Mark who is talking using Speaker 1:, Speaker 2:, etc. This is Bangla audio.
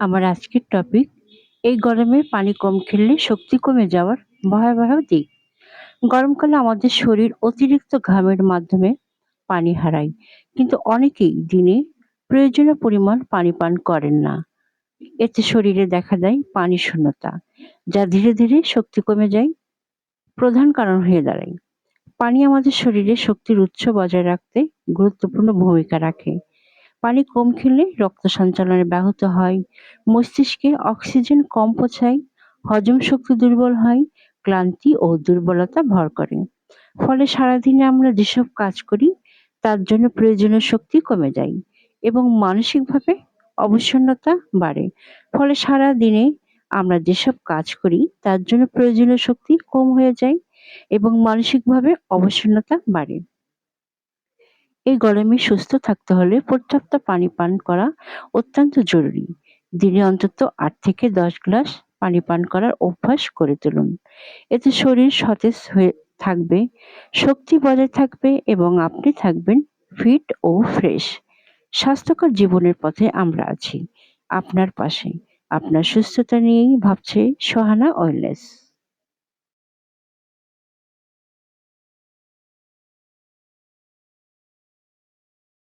Speaker 1: আমার আজকের টপিক এই গরমে পানি কম খেলে শক্তি কমে যাওয়ার ভয়াবহ দিক। গরমকালে আমাদের শরীর অতিরিক্ত ঘামের মাধ্যমে পানি হারায়, কিন্তু অনেকেই দিনে প্রয়োজনীয় পরিমাণ পানি পান করেন না। এতে শরীরে দেখা দেয় পানি শূন্যতা, যা ধীরে ধীরে শক্তি কমে যায়, প্রধান কারণ হয়ে দাঁড়ায়। পানি আমাদের শরীরে শক্তির উৎস বজায় রাখতে গুরুত্বপূর্ণ ভূমিকা রাখে। পানি কম খেলে রক্ত সঞ্চালনে ব্যাহত হয়। মস্তিষ্কে অক্সিজেন কম পৌঁছায়, হজম শক্তি দুর্বল হয়, ক্লান্তি ও দুর্বলতা ভর করে। ফলে সারাদিনে আমরা যেসব কাজ করি, তার জন্য প্রয়োজনীয় শক্তি কমে যায় এবং মানসিকভাবে অবসন্নতা বাড়ে। ফলে সারা দিনে আমরা যেসব কাজ করি, তার জন্য প্রয়োজনীয় শক্তি কম হয়ে যায় এবং মানসিকভাবে অবসন্নতা বাড়ে। এই গরমে সুস্থ থাকতে হলে পর্যাপ্ত পানি পান করা অত্যন্ত জরুরি। দিনে অন্তত আট থেকে দশ গ্লাস পানি পান করার অভ্যাস করে তুলুন। এতে শরীর সতেজ হয়ে থাকবে, শক্তি বজায় থাকবে এবং আপনি থাকবেন ফিট ও ফ্রেশ। স্বাস্থ্যকর জীবনের পথে আমরা আছি। আপনার পাশে। আপনার সুস্থতা নিয়েই ভাবছে সোহানা ওয়েলনেস